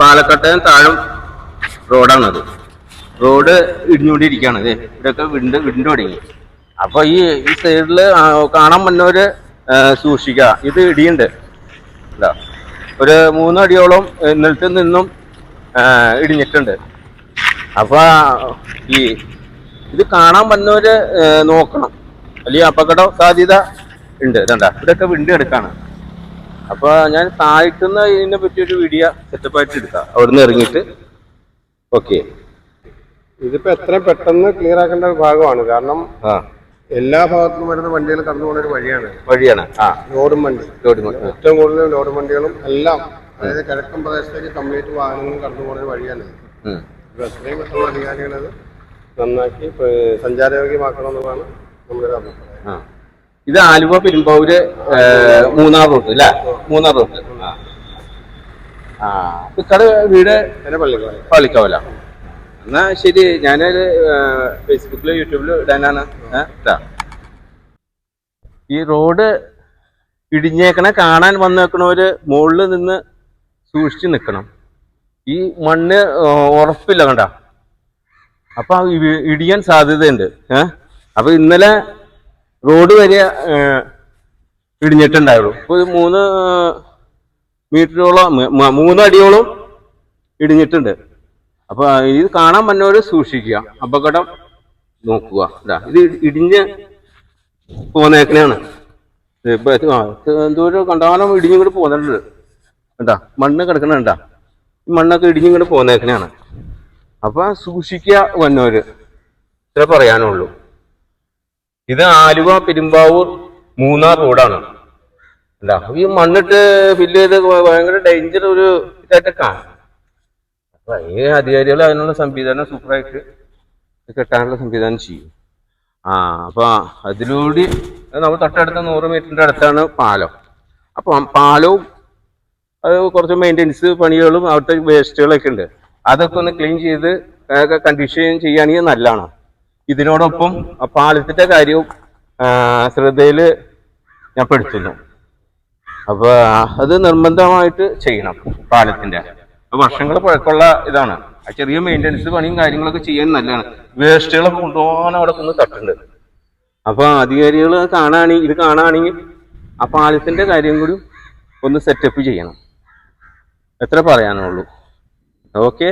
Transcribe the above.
പാലക്കാട്ട് താഴും റോഡാണത് റോഡ് ഇടിഞ്ഞുകൊണ്ടിരിക്കുകയാണ് ദേ ഇവിടെയൊക്കെ വിണ്ട് വിണ്ട് തുടങ്ങി. അപ്പൊ ഈ സൈഡിൽ കാണാൻ വന്നവര് സൂക്ഷിക്കുക. ഇത് ഇടിയുണ്ട്. ഇതാ. ഒരു മൂന്നടിയോളം നിലത്ത് നിന്നും ഇടിഞ്ഞിട്ടുണ്ട്. അപ്പൊ ഈ ഇത് കാണാൻ വന്നവര് നോക്കണം. അല്ലെങ്കിൽ അപകട സാധ്യത ഉണ്ട്. ഇതണ്ട. ഇവിടെയൊക്കെ വിണ്ട് എടുക്കാണ് അപ്പൊ ഞാൻ താഴ്ത്തുന്ന ഇതിനെ പറ്റി ഒരു വീഡിയോ സെറ്റപ്പ് ആയിട്ട് എടുക്കാം. അവിടുന്ന് ഇറങ്ങിയിട്ട്. ഓക്കെ ഇതിപ്പോ എത്രയും പെട്ടെന്ന് ക്ലിയർ ആക്കേണ്ട ഒരു ഭാഗമാണ്. കാരണം എല്ലാ ഭാഗത്തും വരുന്ന വണ്ടികൾ കടന്നു പോകുന്ന ഒരു വഴിയാണ്. വഴിയാണ്. ലോഡും വണ്ടി. ലോഡും വണ്ടി. ഏറ്റവും കൂടുതൽ ലോഡും വണ്ടികളും എല്ലാം അതായത് കിഴക്കൻ പ്രദേശത്തേക്ക് കംപ്ലീറ്റ് വാഹനങ്ങളും കടന്നു പോകുന്ന ഒരു വഴിയാണ്. അപ്പൊ എത്രയും പെട്ടെന്ന് അധികാരികളത് നന്നാക്കി സഞ്ചാരയോഗ്യമാക്കണമെന്നുള്ളതാണ് നമ്മുടെ ഒരു അഭിപ്രായം. ഇത് ആലുവ പെരുമ്പാവൂര് മൂന്നാർ റൂട്ട് അല്ലേ മൂന്നാർ റൂട്ട് ആ ആ വീട്? പള്ളിക്കാവല എന്നാ ശരി ഞാൻ ഫേസ്ബുക്കിൽ യൂട്യൂബിൽ ഇടാനാണ്. ഈ റോഡ് ഇടിഞ്ഞേക്കണ കാണാൻ വന്നേക്കണവര് മുകളിൽ നിന്ന് സൂക്ഷിച്ചു നിൽക്കണം. ഈ മണ്ണ് ഉറപ്പില്ല കണ്ട. അപ്പൊ ഇടിയാൻ സാധ്യതയുണ്ട്. ഏഹ് അപ്പൊ ഇന്നലെ റോഡ് വരെ ഇടിഞ്ഞിട്ടുണ്ടായുള്ളൂ ഒരു മൂന്ന് മീറ്ററോളം മൂന്ന് അടിയോളം ഇടിഞ്ഞിട്ടുണ്ട്. അപ്പൊ ഇത് കാണാൻ വന്നവര് സൂക്ഷിക്കുക. അപകടം നോക്കുക. ഇതാ, ഇടിഞ്ഞ് പോകുന്നേക്കനെയാണ് എന്തോരം കണ്ടാലും ഇടിഞ്ഞിങ്ങോട്ട് പോകുന്നുണ്ട് കണ്ടാ മണ്ണ് കിടക്കണണ്ടാ ഈ മണ്ണൊക്കെ ഇടിഞ്ഞിങ്ങോട്ട് പോകുന്നേക്കനെയാണ് അപ്പൊ സൂക്ഷിക്കുക വന്നവര്. ഇത്ര പറയാനുള്ളൂ. ഇത് ആലുവ പെരുമ്പാവൂർ മൂന്നാർ റോഡാണ്. അല്ല ഈ മണ്ണിട്ട് ഫില്ല് ചെയ്ത് ഭയങ്കര ഡേഞ്ചർ ഒരു ഇതായിട്ട് കാണാം. അപ്പൊ ഈ അധികാരികൾ അതിനുള്ള സംവിധാനം സൂപ്പറായിട്ട് കെട്ടാനുള്ള സംവിധാനം ചെയ്യും. ആ അപ്പൊ അതിലൂടെ നമ്മൾ തൊട്ടടുത്ത നൂറ് മീറ്ററിന്റെ അടുത്താണ് പാലം. അപ്പൊ പാലവും അത് കുറച്ച് മെയിന്റെനൻസ് പണികളും അവിടുത്തെ വേസ്റ്റുകളൊക്കെ ഉണ്ട്. അതൊക്കെ ഒന്ന് ക്ലീൻ ചെയ്ത് കണ്ടീഷൻ ചെയ്യുകയാണെങ്കിൽ നല്ലതാണ്. ഇതിനോടൊപ്പം പാലത്തിന്റെ കാര്യവും ശ്രദ്ധയിൽ ഞാൻ പെടുത്തുന്നു. അപ്പൊ അത് നിർബന്ധമായിട്ട് ചെയ്യണം പാലത്തിന്റെ. വർഷങ്ങൾ പഴക്കമുള്ള ഇതാണ്. ആ ചെറിയ മെയിന്റനൻസ് പണിയും കാര്യങ്ങളൊക്കെ ചെയ്യാൻ നല്ലതാണ്. വേസ്റ്റുകളൊക്കെ കൊണ്ടുപോകാൻ അവിടെ കൊണ്ട് തട്ടുണ്ട്. അപ്പൊ അധികാരികൾ കാണുകയാണെങ്കിൽ ഇത് കാണുകയാണെങ്കിൽ ആ പാലത്തിന്റെ കാര്യം കൂടി ഒന്ന് സെറ്റപ്പ് ചെയ്യണം. എത്ര പറയാനുള്ളൂ. ഓക്കെ